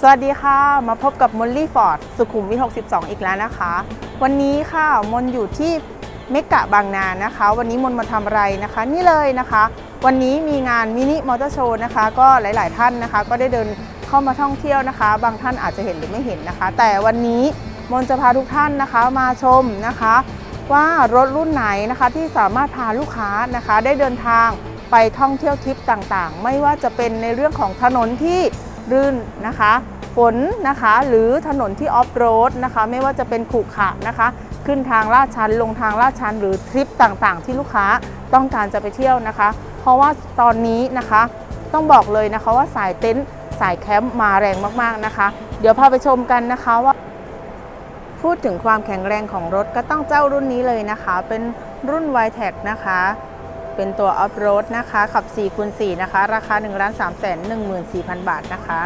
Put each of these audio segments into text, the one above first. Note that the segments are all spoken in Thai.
สวัสดีค่ะ มาพบกับมอลลี่ฟอร์ดสุขุมวิท 62 อีกแล้วนะคะ วันนี้ค่ะมนอยู่ที่เมกะบางนานะคะ วันนี้มนมาทำอะไรนะคะ นี่เลยนะคะ วันนี้มีงานมินิมอเตอร์โชว์นะคะ ก็หลาย ๆ ท่านนะคะ ก็ได้เดินเข้ามาท่องเที่ยวนะคะ บางท่านอาจจะเห็นหรือไม่เห็นนะคะ แต่วันนี้มนจะพาทุกท่านนะคะมาชมนะคะ ว่ารถรุ่นไหนนะคะที่สามารถพาลูกค้านะคะ ได้เดินทางไปท่องเที่ยวทริปต่างๆ ไม่ว่าจะเป็นในเรื่องของถนนที่รื่นนะคะ ฝนนะคะ หรือถนนที่ออฟโรดนะคะ ไม่ว่าจะเป็นขรุขระนะคะ ขึ้นทางลาดชันลงทางลาดชันหรือทริปต่างๆ ที่ลูกค้าต้องการจะไปเที่ยวนะคะ เพราะว่าตอนนี้นะคะต้องบอกเลยนะคะว่าสายเต็นท์สายแคมป์มาแรงมากๆนะคะ เดี๋ยวพาไปชมกันนะคะว่า พูดถึงความแข็งแรงของรถก็ต้องเจ้ารุ่นนี้เลยนะคะ เป็นรุ่น y t e c นะคะ เป็นตัวออฟโรดนะคะ ขับ4คูณ4นะคะ ราคา 1 3 1 4 0 0 0 บาทนะคะ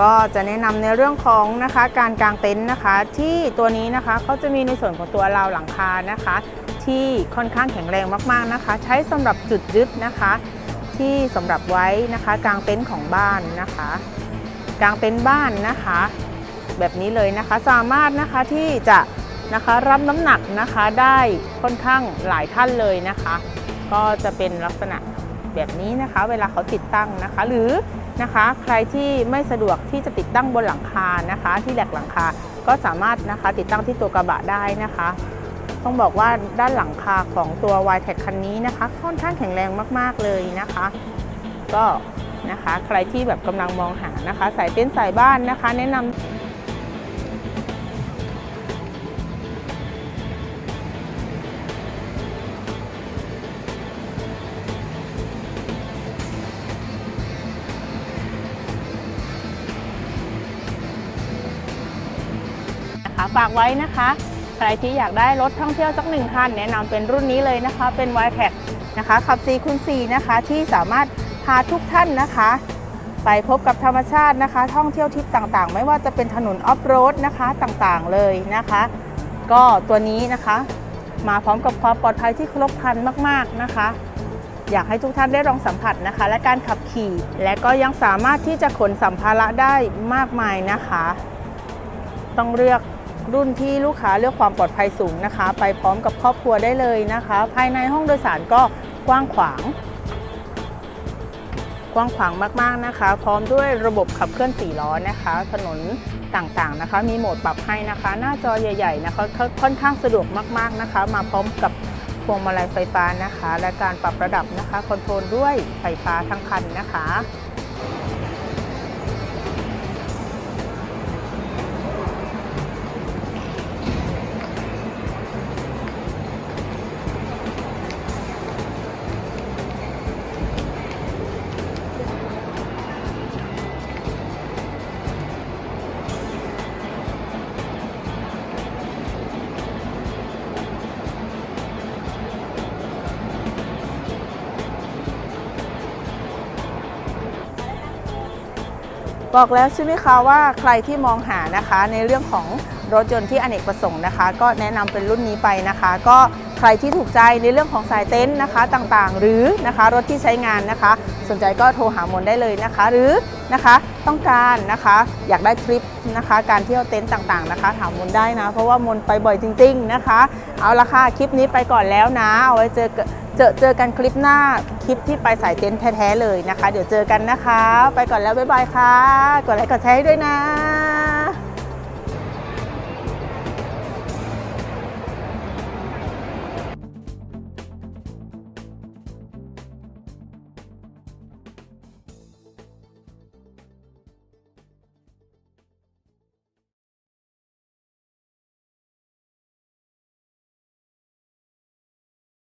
ก็จะแนะนำในเรื่องของนะคะการกางเต็นท์นะคะ ที่ตัวนี้นะคะเขาจะมีในส่วนของตัวราวหลังคานะคะ ที่ค่อนข้างแข็งแรงมากๆนะคะ ใช้สำหรับจุดยึดนะคะ ที่สำหรับไว้นะคะกางเต็นท์ของบ้านนะคะกางเต็นท์บ้านนะคะ แบบนี้เลยนะคะสามารถนะคะที่จะนะคะรับน้ำหนักนะคะได้ค่อนข้างหลายท่านเลยนะคะ ก็จะเป็นลักษณะ แบบนี้นะคะ เวลาเขาติดตั้งนะคะ หรือนะคะใครที่ไม่สะดวกที่จะติดตั้งบนหลังคานะคะ ที่แหลกหลังคาก็สามารถนะคะติดตั้งที่ตัวกระบะได้นะคะ ต้องบอกว่าด้านหลังคาของตัว y t e c คันนี้นะคะ ค่อนข้างแข็งแรงมากๆเลยนะคะ ก็นะคะใครที่แบบกำลังมองหานะคะ สายเต็นสายบ้านนะคะ แนะนำ ฝากไว้นะคะ ใครที่อยากได้รถท่องเที่ยวสักหนึ่งคัน แนะนำเป็นรุ่นนี้เลยนะคะ เป็น y p a c นะคะขับ4คูณ4นะคะ ที่สามารถพาทุกท่านนะคะ ไปพบกับธรรมชาตินะคะ ท่องเที่ยวทิปต่างๆ ไม่ว่าจะเป็นถนนออฟโรดนะคะต่างๆเลยนะคะ ก็ตัวนี้นะคะ มาพร้อมกับความปลอดภัยที่ครบครันมาก ๆนะคะอยากให้ทุกท่านได้ลองสัมผัสนะคะ และการขับขี่ และก็ยังสามารถที่จะขนสัมภาระได้มากมายนะคะ ต้องเลือก รุ่นที่ลูกค้าเลือกความปลอดภัยสูงนะคะ ไปพร้อมกับครอบครัวได้เลยนะคะ ภายในห้องโดยสารก็กว้างขวาง กว้างขวางมากๆนะคะ พร้อมด้วยระบบขับเคลื่อน4ล้อนะคะ ถนนต่างๆนะคะ มีโหมดปรับให้นะคะ หน้าจอใหญ่ๆนะคะค่อนข้างสะดวกมากๆนะคะ มาพร้อมกับพวงมาลัยไฟฟ้านะคะ และการปรับระดับนะคะคอนโทรลด้วยไฟฟ้าทั้งคันนะคะ บอกแล้วใช่ไหมคะว่าใครที่มองหานะคะในเรื่องของรถยนต์ที่อเนกประสงค์นะคะ ก็แนะนำเป็นรุ่นนี้ไปนะคะ ก็ใครที่ถูกใจในเรื่องของสายเต็นท์นะคะต่างๆ หรือนะคะรถที่ใช้งานนะคะ สนใจก็โทรหามนได้เลยนะคะ หรือนะคะต้องการนะคะอยากได้ทริปนะคะ การเที่ยวเต็นท์ต่างๆนะคะ ถามมนได้นะ เพราะว่ามนไปบ่อยจริง ๆนะคะ เอาละค่ะคลิปนี้ไปก่อนแล้วนะ เอาไว้เจอเจอเจอกันคลิปหน้าคลิปที่ไปสายเต็นท์แท้ๆเลยนะคะ เดี๋ยวเจอกันนะคะ ไปก่อนแล้วบ๊ายบายค่ะกดไลค์กดแชร์ให้ด้วยนะ